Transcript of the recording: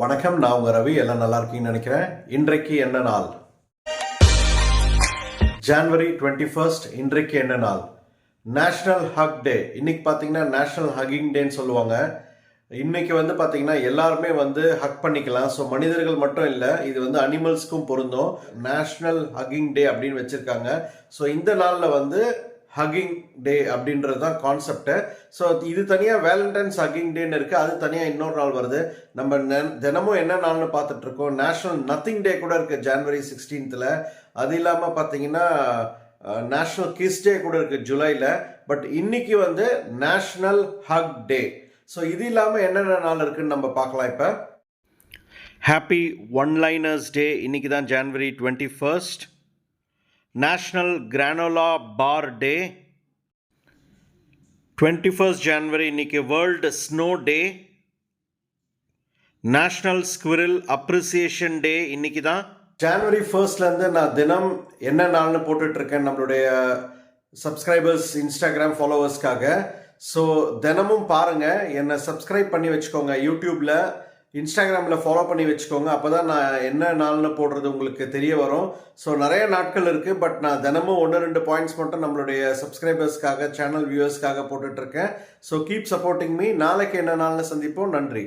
வணக்கம் நான் உங்க ரவி. எல்லாம் நல்லா இருக்கீங்கன்னு நினைக்கிறேன். இன்றைக்கு என்ன நாள்? ஜான்வரி டுவெண்ட்டி ஃபர்ஸ்ட் இன்றைக்கு என்ன நாள்? நேஷனல் ஹக் டே இன்னைக்கு பார்த்தீங்கன்னா நேஷனல் ஹக்கிங் டேன்னு சொல்லுவாங்க. இன்னைக்கு வந்து பார்த்தீங்கன்னா எல்லாருமே வந்து ஹக் பண்ணிக்கலாம். ஸோ மனிதர்கள் மட்டும் இல்லை இது வந்து அனிமல்ஸ்க்கும் பொருந்தும். நேஷனல் ஹக்கிங் டே அப்படின்னு வச்சிருக்காங்க. ஸோ இந்த நாளில் வந்து ஹக்கிங் டே அப்படின்றது தான் கான்செப்ட்டு ஸோ இது தனியாக வேலண்டைன்ஸ் ஹக்கிங் டேன்னு இருக்குது அது தனியாக இன்னொரு நாள் வருது. நம்ம நெ- தினமும் என்ன நாள்னு பார்த்துட்டு இருக்கோம் நத்திங் டே கூட இருக்குது ஜான்வரி சிக்ஸ்டீன்த்தில் அது இல்லாமல் பார்த்தீங்கன்னா நேஷ்னல் கிஸ் டே கூட இருக்குது ஜூலையில் பட் இன்னைக்கு வந்து நேஷ்னல் ஹக் டே ஸோ இது இல்லாமல் என்னென்ன நாள் இருக்குதுன்னு நம்ம பார்க்கலாம் இப்போ. ஹாப்பி ஒன் லைனர்ஸ் டே இன்னைக்கு தான் January twenty first national granola bar day twenty first January இன்றைக்கி world snow day national squirrel appreciation day இன்னைக்கு தான். ஜான்வரி ஃபர்ஸ்ட்லேருந்து நான் தினம் என்ன நாள்னு போட்டுட்ருக்கேன் நம்மளுடைய சப்ஸ்கிரைபர்ஸ் இன்ஸ்டாகிராம் ஃபாலோவர்ஸ்க்காக ஸோ தினமும் பாருங்கள் என்னை சப்ஸ்கிரைப் பண்ணி வச்சுக்கோங்க. யூடியூப்பில் இன்ஸ்டாகிராமில் ஃபாலோ பண்ணி வச்சுக்கோங்க. அப்போ தான் நான் என்ன நாள்னு போடுறது உங்களுக்கு தெரிய வரும். ஸோ நிறைய நாட்கள் இருக்குது பட் நான் தினமும் ஒன்று ரெண்டு பாயிண்ட்ஸ் மட்டும் நம்மளுடைய சப்ஸ்கிரைபர்ஸ்க்காக சேனல் வியூவர்ஸ்க்காக போட்டுட்ருக்கேன் ஸோ கீப் சப்போர்ட்டிங் மீ நாளைக்கு என்ன நாள்னு சந்திப்போம். நன்றி.